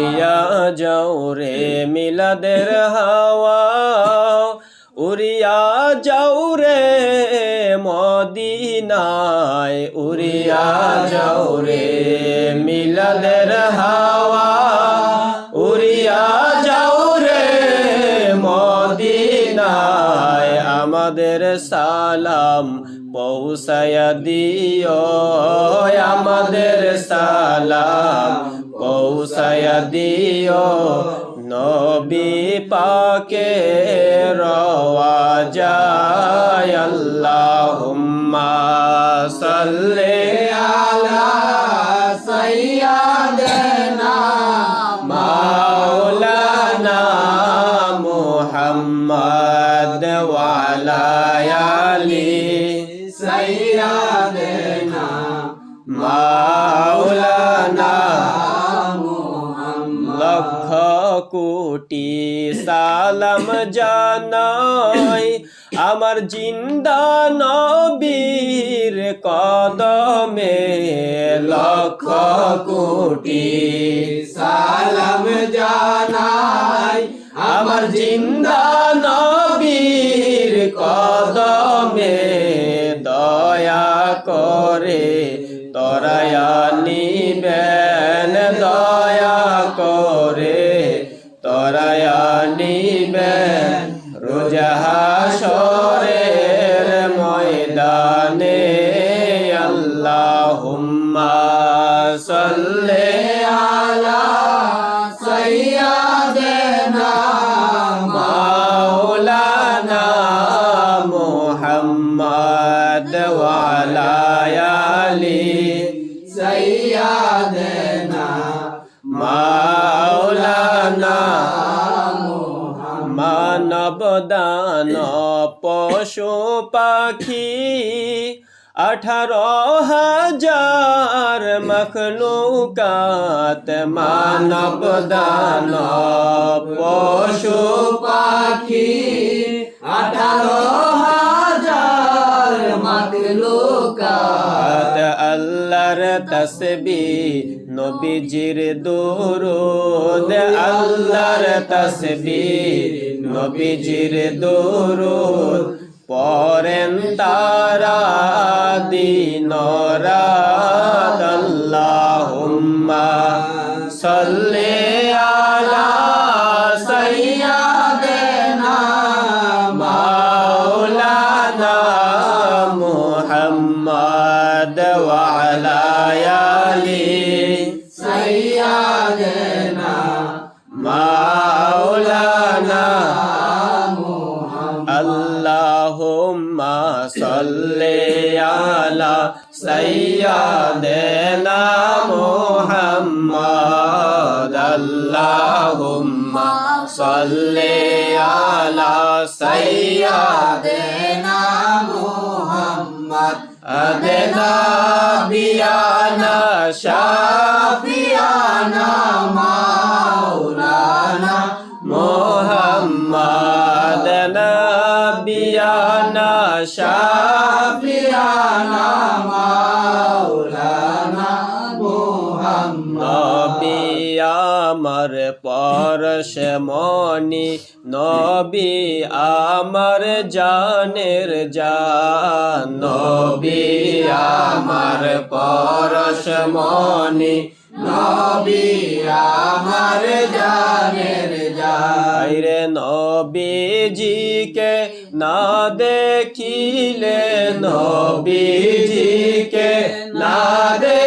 উড়িয়া যাও রে মিলাদের হাওয়া। উড়িয়া যাও রে মদিনায়। উড়িয়া যাও রে মিলাদের হাওয়া। উড়িয়া যাও রে মদিনায়। আমাদের সালাম পৌঁছায়া দিও। আমাদের সালাম পৌঁছায়া দিও। নবী পাকে রওয়া যায়। আল্লাহুম্মা সাল্লি আলা সাইয়্যিদিনা মাওলানা মুহাম্মদ ওয়া আলা কোটি সালাম জানাই। আমার জিন্দা নবীর কদমে লক্ষ কোটি সালাম জানাই। আমার জিন্দা নবীর কদমে দয়া করে তরায়া রোজাহাসরের ময়দানে আল্লাহুম্মা সাল্লি পাখি আঠারো হাজার মখলুকাত মানব দান পশু পাখি। আঠারো হাজার মখলুকাত আল্লাহর তসবি, নবীজির দুরুদ। আল্লাহর তসবি, নবীজির দুরুদ। পরেন তারা দিন রাত। আল্লাহুম্মা সাল্লি আলাইয়া দেনা মুহাম্মদ আদেনা বিয়ানা শাফিয়ানা মাওলানা মুহাম্মদ বিয়ানা শাফিয়ানা মাওলানা আমার পরশ মনি নবী আমার জানের জান। নবী আমার পরশ মনি নবী আমার জানের যাইরে নবীজিকে না দেখিলে নবীজিকে না দেখিলে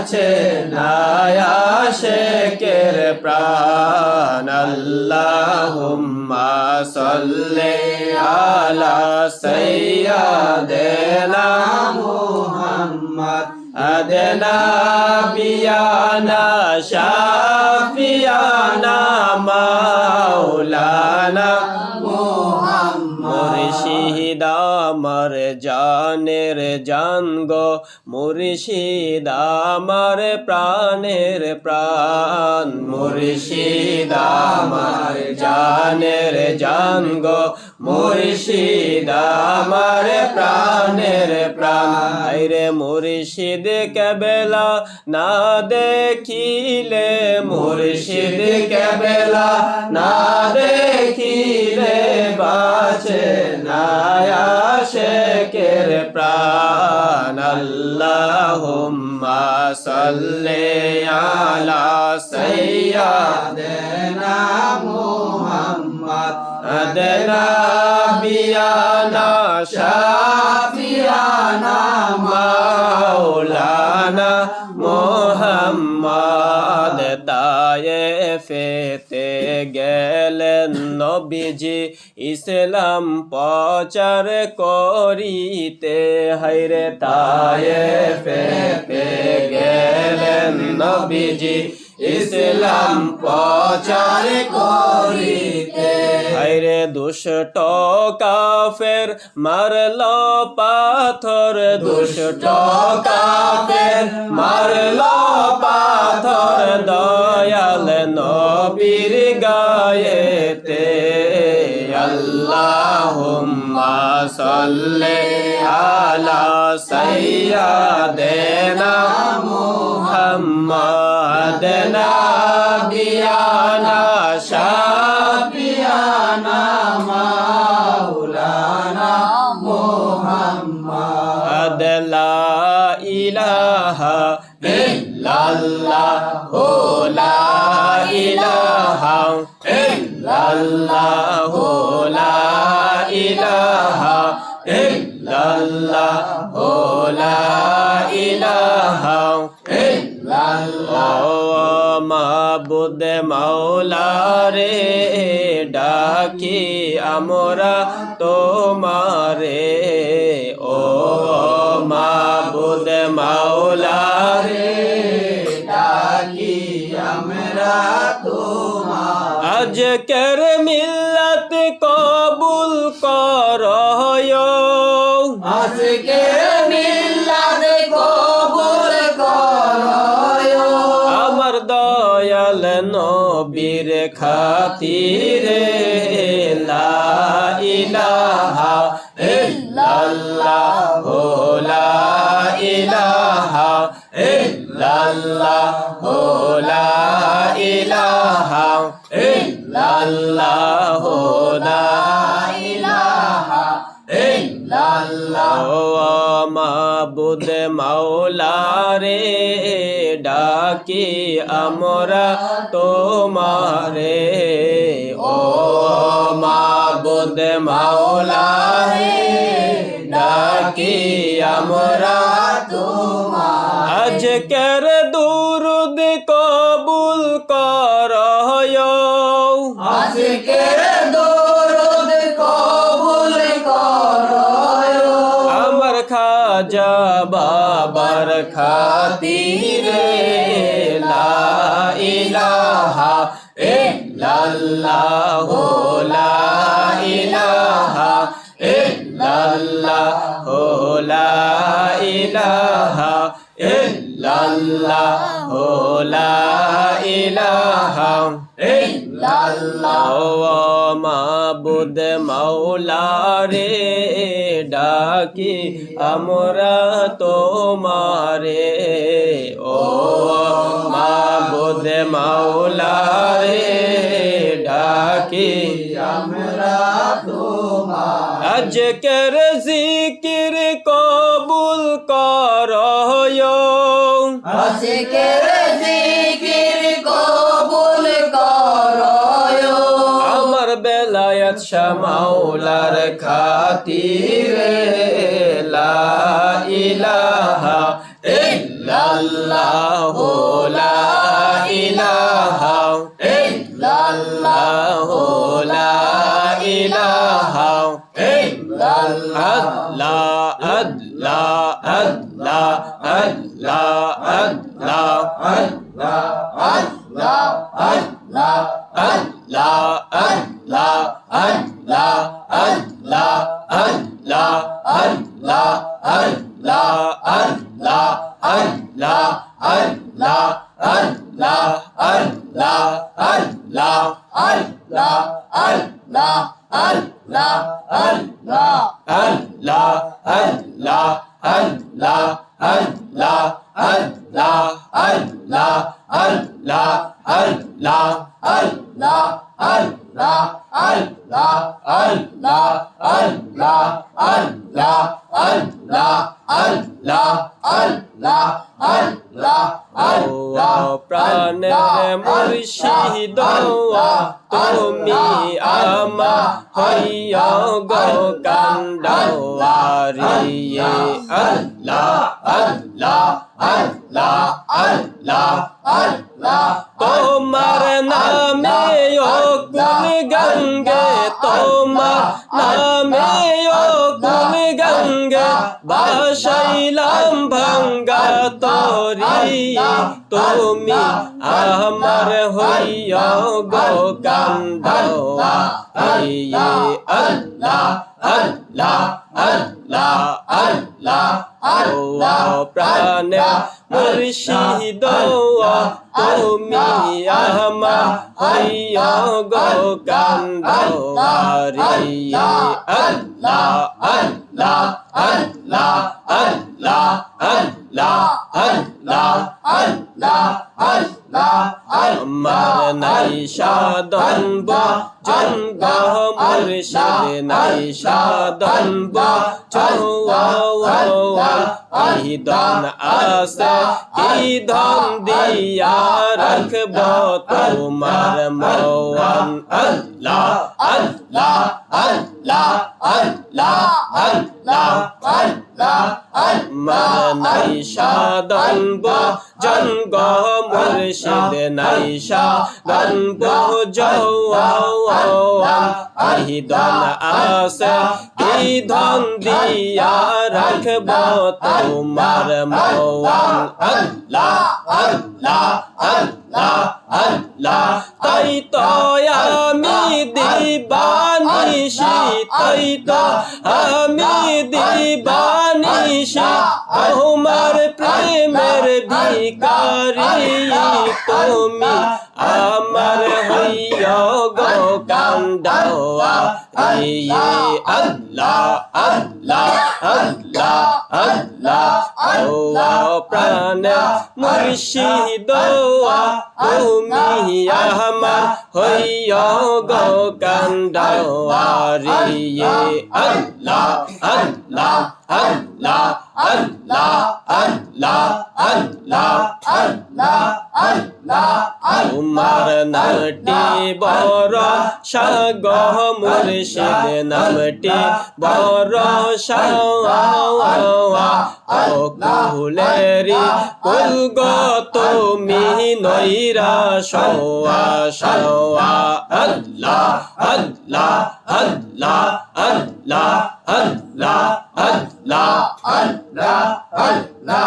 কাছে নায়াশেকের প্রাণ আল্লাহুম্মা সাল্লি আলা সাইয়্যিদিনা মুহাম্মদ। আদনা বিয়ানা শাফিয়ানা মাওলানা মুহাম্মদ। মুর্শিদ আমার জানের জান গো। মুর্শিদ প্রাণের প্রাণ। মুর্শিদ আমার জানের জান গো। মুর্শিদ প্রাণের প্রাণ। রে মুর্শিদ কেবেলা না দেখিলে। মুর্শিদ কেবেলা না صل على سيدنا محمد أدنا بيانا شافيانا مولانا محمد তায়ে ফেতে গেলে নবীজি ইসলাম প্রচার করিতে হাইরে তায়ে ফেতে গেলেন নবীজি ইসলাম প্রচার করিতে। হাইরে দুষ্ট কাফের মারল পাথর, দুষ্ট কাফের মারল পাথর, দয়াল নবীর গায়েতে আল্লাহুম্মা সাল্লি আলা সাইয়্যিদিনা Muhammad নাবিয়ানা illallah la ilaha illallah la ilaha illallah মাবুদ মাওলা রে ডাকি আমরা তোমারে ও মাবুদ মাওলা রে আজকের মিল্লাত কবুল কর আজকে মিল্লাত কবুল কর আমার দয়াল নবীর খাতিরে লা ইলাহা ইল্লাল্লাহ লা ইলাহা ইল্লাল্লাহ। মাবুদ মাওলা রে ডাকি আমরা তোমারে। ও মাবুদ মাওলা রে ডাকি আমরা তোমার। আজকের দুরুদ খাতিরে লা ইলাহা ইল্লাল্লাহ লা ইলাহা ইল্লাল্লাহ লা ইলাহা ইল্লাল্লাহ লা ইলাহা ইল্লাল্লাহ মাবুদ মাওলা রে ডাকি আমরা তোমারে ও মাবুদ মাওলা রে ডাকি আমরা তোমার আজকের জিকির আজকের জিকির কবুল করো আমার বেলায়াত শামাউলার খাতিরে আল্লাহ আল্লাহ আল্লাহ আল্লাহ আল্লাহ আল্লাহ আল্লাহ আল্লাহ প্রাণের মুর্শিদ তুমি আমা হইয়া গো কান্ডারি আল্লাহ আল্লাহ আল্লাহ আল্লাহ আল্লাহ তোমার নামে তোমার নামে কুল গঙ্গে বাসাইলাম ভঙ্গা তরি। তুমি আমার হইয়া গো কান্দা আল্লাহ আল্লাহ আল্লাহ আল্লাহ আল্লাহ। প্রাণে মুর্শিদ তুমি আমা হইয়া গো কান্দারি আল্লাহ আল্লাহ আল্লাহ আল্লাহ আল্লাহ আল্লাহ আল্লাহ আল্লাহ। আমার নাই সাধন জন্ম মুর্শিদ নাই সাধন কি ধন আছে কি ধন দিয়া রাখব তোমার মন আল্লাহ আল্লাহ আল্লাহ আল্লাহ আল্লাহ আল্লাহ নাই সাধন জন্ম মুর্শিদ নাই সাধন কি ধন আছে কি ধন দিয়া রাখব তোমার মন আল্লাহ আল্লাহ আল্লাহ আল্লাহ তাই তো আমি দিবানিশি তাই তো আমি দিবানিশি তোমার প্রেমের ভিকারি তুমি, আমার হইয়া গো কান্দাওয়া ইয়ে আল্লাহ আল্লাহ আল্লাহ আল্লাহ, ও প্রাণ মুর্শিদ তুমি আমার হইয়া গো কান্দাওয়ারি আল্লাহ আল্লাহ সাগ মুর্শিদ নামটি বড় ও কুলেরি কুল গো তুমি নৈরা সওয়া সওয়া আল্লাহ আল্লাহ আল্লাহ আল্লাহ আল্লাহ আল্লাহ আল্লাহ আল্লাহ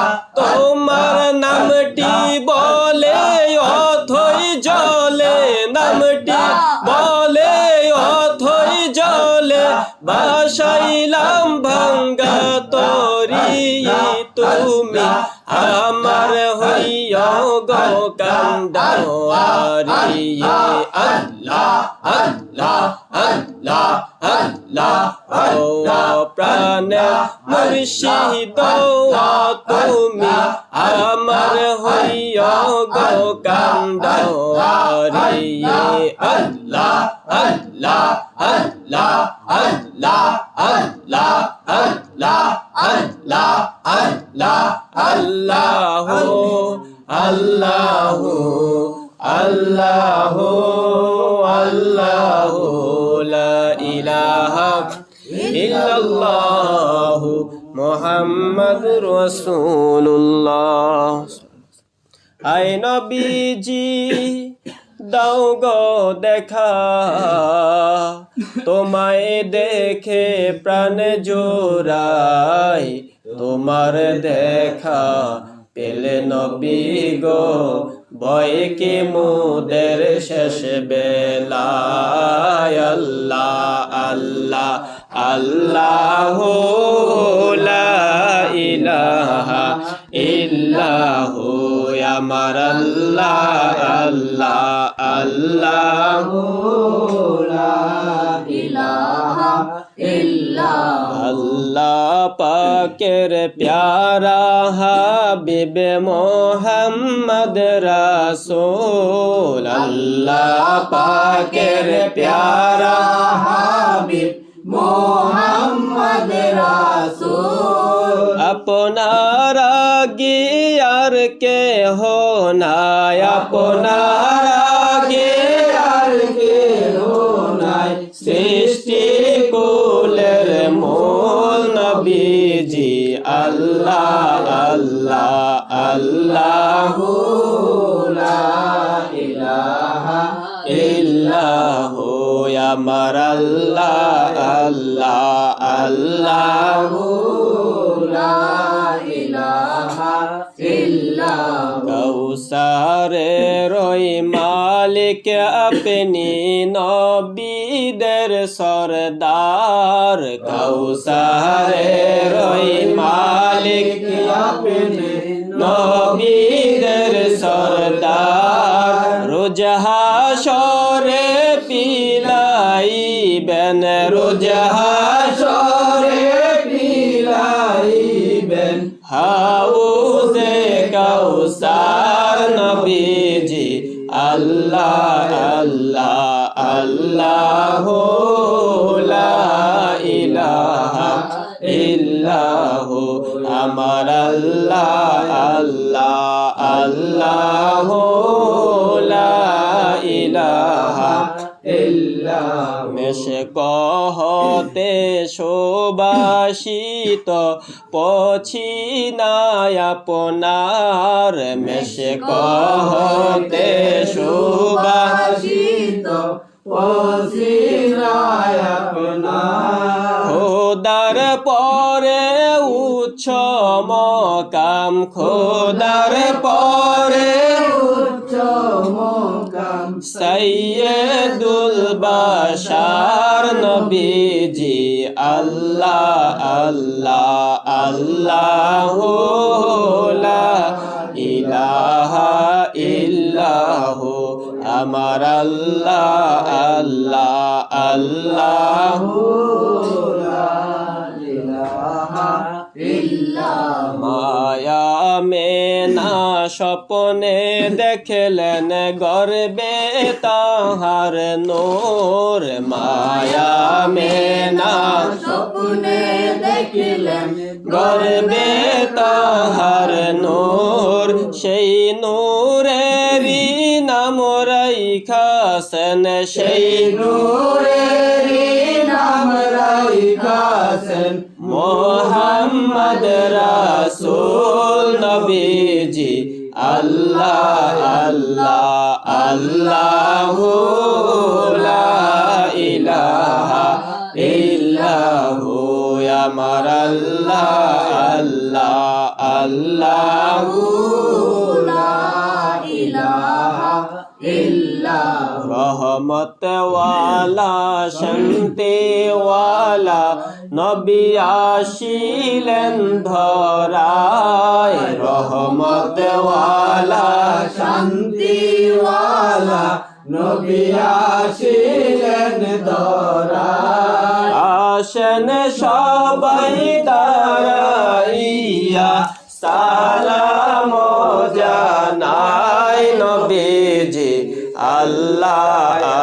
তুমি আমার হইয়া গো কান্দারি আল্লাহ আল্লাহ আল্লাহ আল্লাহ প্রাণে মুর্শিদ তুমি আমার হইয়া গো কান্দারি আল্লাহ আল্লাহ আল্লাহ আল্লাহ আল্লাহ আল্লাহ মোহাম্মদ রসুল্লাহ আই নবীজি দাও গো দেখা। তোমায় দেখে প্রাণ জোড়াই, তোমার দেখা পেলে নবী গো। ভয় কি মুদের শেষ বেলায়? আল্লাহ আল্লাহ আল্লাহ ইলাহা ইল্লাহু, আমার আল্লাহ আল্লাহ। আল্লাহ আল্লাহ পাকের প্যারা হাবিব মোহাম্মদ রাসূল। আল্লাহ পাকের প্যারা হাবিব মোহাম্মদ রাসূল। আপনার আগে আর কে হো নাই। আপনার আমার আল্লাহ আল্লাহ আল্লাহ কৌসারে রই মালিক আপনি নবীদের সরদার। কৌসারে রই মালিক আপনি নবীদের শোবাসিত পছিনায় আপনার মেশ কহতে শোবাসিত খোদার পরে উচ্চ মকাম খোদার পরে আমার আল্লাহ আল্লাহ আল্লাহ মায়া মেনা স্বপনে দেখলেন গর্বে তাহার নূর। মায়া মেনা স্বপ্নে দেখিলেন গর্বে তাহার নূর। সেই নূরেরই রাইখাসেন সেই নূরেরি নাম রাইখাসেন। মোহাম্মদ রাসূল নবীজি। আল্লাহ আল্লাহ আল্লাহ লা ইলাহা ইল্লাহ। আমার আল্লাহ আল্লাহ আল্লাহ রহমতওয়ালা শান্তিওয়ালা, নবী আসিলেন ধরায়। রহমতওয়ালা, শান্তিওয়ালা, নবী আসিলেন ধরায়। আসেন সবাই দাঁড়াইয়া সালাম জানাই নবীজি আল্লাহ।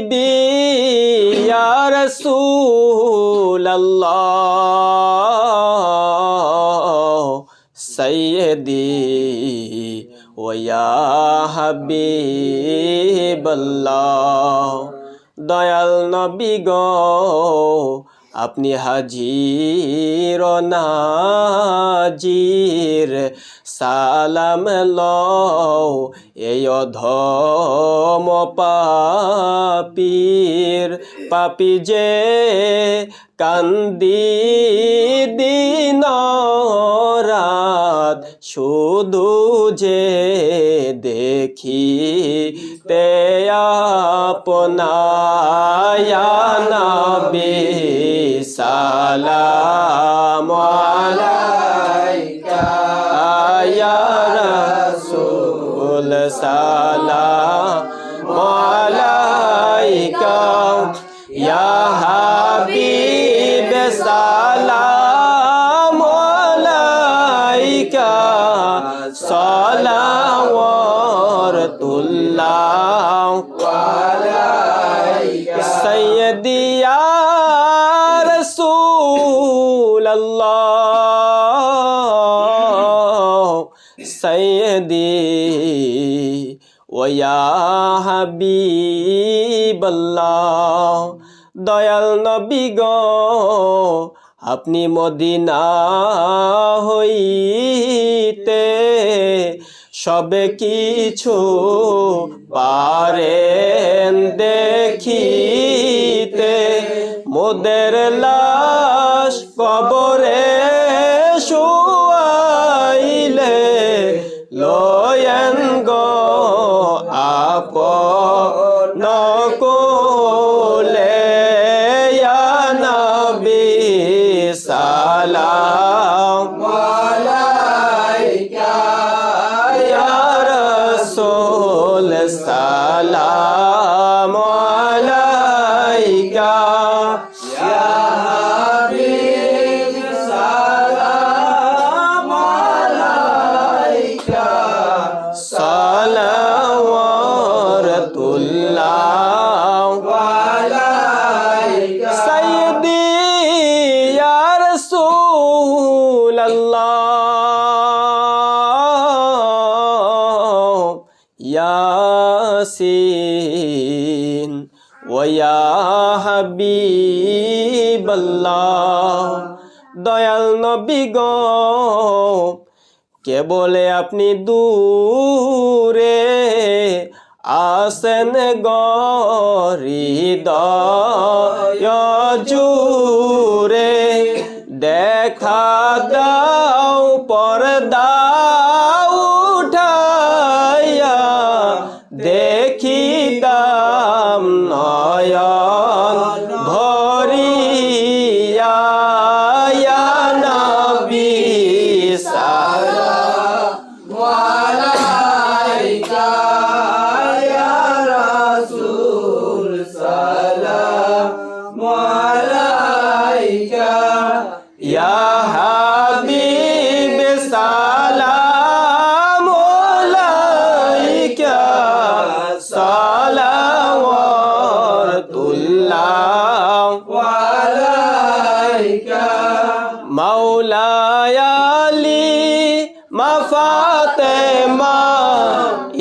হাবিবি ইয়া রাসূল আল্লাহ ওয়া হাবিবাল্লাহ। দয়াল নবী গো আপনি হাজির নাজির। সালাম লও, এই অধম পাপীর পাপি যে কান্দি দিন রাত, শুধু যে দেখি তে আপনায়া নবী রাসূল سيدي ويا حبيب الله দয়াল নবী গো আপনি মদিনা হইতে সবে কিছু পারেন দেখিতে মোদের লাশ কবরে কেবলে আপনি দূরে? আসেন গরিদয় জুরে দেখা দাও পর্দা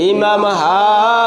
ইমাম হাসান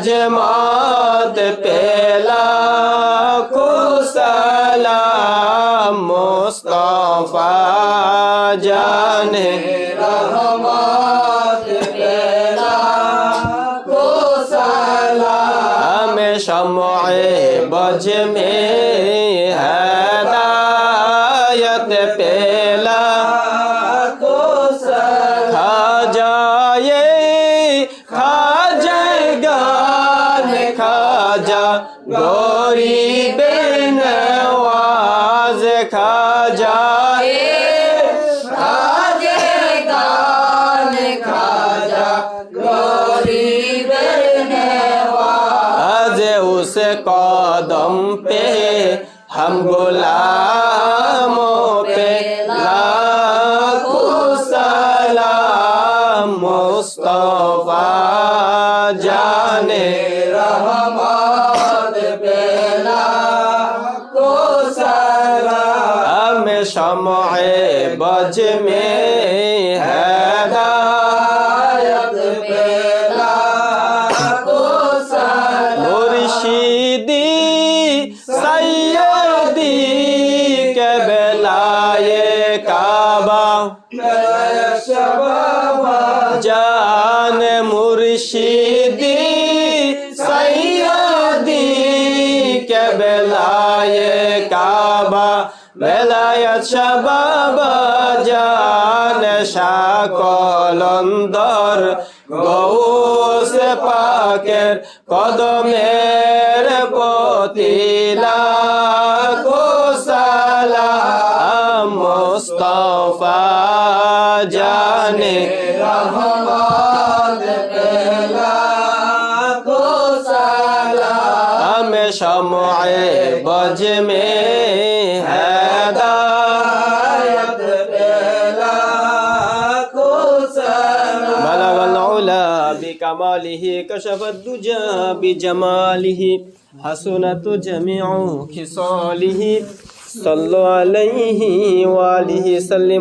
睫毛 गरीब आज उस कदम पे हम गुलामों पे लाखों सलाम मुस्तफा जाने रहमत बेला को सला हम शमए बज में সায়ে কাবা বেলায়ত শাবাবা জান শাকলন্দর গৌসে পাকের কদমে بكماله كشف الدجى بجماله حسنت جميع خصاله صلوا عليه وآله سلموا